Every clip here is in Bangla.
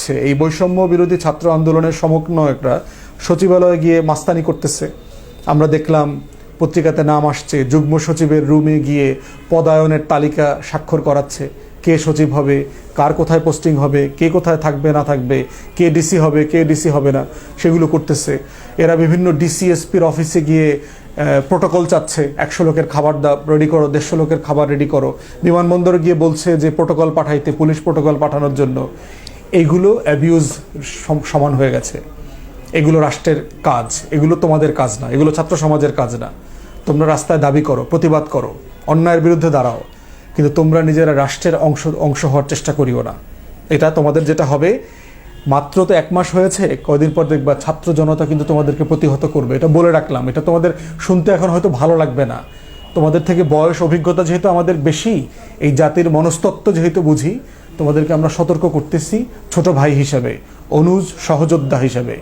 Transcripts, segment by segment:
হচ্ছে, এই বৈষম্য বিরোধী ছাত্র আন্দোলনের সমন্বয়করা সচিবালয়ে গিয়ে মাস্তানি করতেছে। আমরা দেখলাম পত্রিকাতে নাম আসছে, যুগ্ম সচিবের রুমে গিয়ে পদায়নের তালিকা স্বাক্ষর করাচ্ছে। কে সচিব হবে, কার কোথায় পোস্টিং হবে, কে কোথায় থাকবে, না থাকবে, কে ডিসি হবে, কে ডিসি হবে না, সেগুলো করতেছে। এরা বিভিন্ন ডিসিএসপির অফিসে গিয়ে প্রোটোকল চাচ্ছে, একশো লোকের খাবার দা রেডি করো, দেড়শো লোকের খাবার রেডি করো। বিমানবন্দরে গিয়ে বলছে যে, প্রোটোকল পাঠাইতে, পুলিশ প্রোটোকল পাঠানোর জন্য। এইগুলো অ্যাবিউজ সমান হয়ে গেছে। এগুলো রাষ্ট্রের কাজ। এগুলো তোমাদের কাজ না। এগুলো ছাত্র সমাজের কাজ না। তোমরা রাস্তায় দাবি করো, প্রতিবাদ করো, অন্যায়ের বিরুদ্ধে দাঁড়াও। কিন্তু তোমরা নিজেরা রাষ্ট্রের অংশ অংশ হওয়ার চেষ্টা করিও না। এটা তোমাদের যেটা হবে, মাত্র তো এক মাস হয়েছে, কয়দিন পর দেখবা ছাত্র জনতা কিন্তু তোমাদেরকে প্রতিহত করবে। এটা বলে রাখলাম। এটা তোমাদের শুনতে এখন হয়তো ভালো লাগবে না। তোমাদের থেকে বয়স, অভিজ্ঞতা যেহেতু আমাদের বেশি, এই জাতির মনস্তত্ত্ব যেহেতু বুঝি তোমাদেরকে আমরা সতর্ক করতেছি ছোট ভাই হিসাবে, অনুজ সহযোদ্ধা হিসাবে।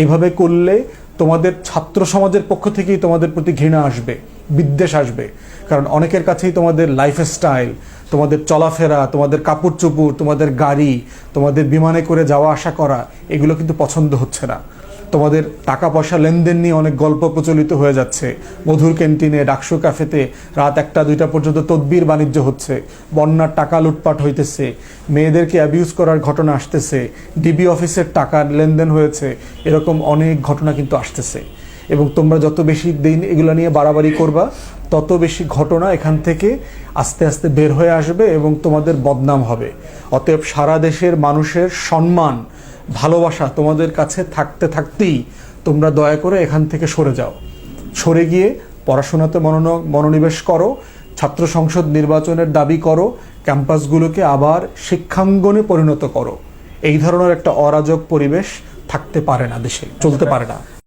এইভাবে করলে তোমাদের ছাত্র সমাজের পক্ষ থেকেই তোমাদের প্রতি ঘৃণা আসবে, বিদ্বেষ আসবে। কারণ অনেকের কাছেই তোমাদের লাইফ স্টাইল তোমাদের চলাফেরা, তোমাদের কাপড় চোপড় তোমাদের গাড়ি, তোমাদের বিমানে করে যাওয়া, আসা করা, এগুলো কিন্তু পছন্দ হচ্ছে না। তোমাদের টাকা পয়সা লেনদেন নিয়ে অনেক গল্প প্রচলিত হয়ে যাচ্ছে। মধুর ক্যান্টিনে, ডাকসু ক্যাফেতে রাত একটা, দুইটা পর্যন্ত তদবির বাণিজ্য হচ্ছে। বন্যার টাকা লুটপাট হইতেছে। মেয়েদেরকে অ্যাবিউজ করার ঘটনা আসতেছে। ডিবি অফিসের টাকার লেনদেন হয়েছে। এরকম অনেক ঘটনা কিন্তু আসতেছে। এবং তোমরা যত বেশি দিন এগুলো নিয়ে বাড়াবাড়ি করবা, তত বেশি ঘটনা এখান থেকে আস্তে আস্তে বের হয়ে আসবে এবং তোমাদের বদনাম হবে। অতএব সারা দেশের মানুষের সম্মান ভালোবাসা তোমাদের কাছে থাকতে থাকতেই তোমরা দয়া করে এখান থেকে সরে যাও। সরে গিয়ে পড়াশোনাতে মনোন, মনোনিবেশ করো, ছাত্র সংসদ নির্বাচনের দাবি করো, ক্যাম্পাসগুলোকে আবার শিক্ষাঙ্গনে পরিণত করো। এই ধরনের একটা অরাজক পরিবেশ থাকতে পারে না দেশে, চলতে পারে না।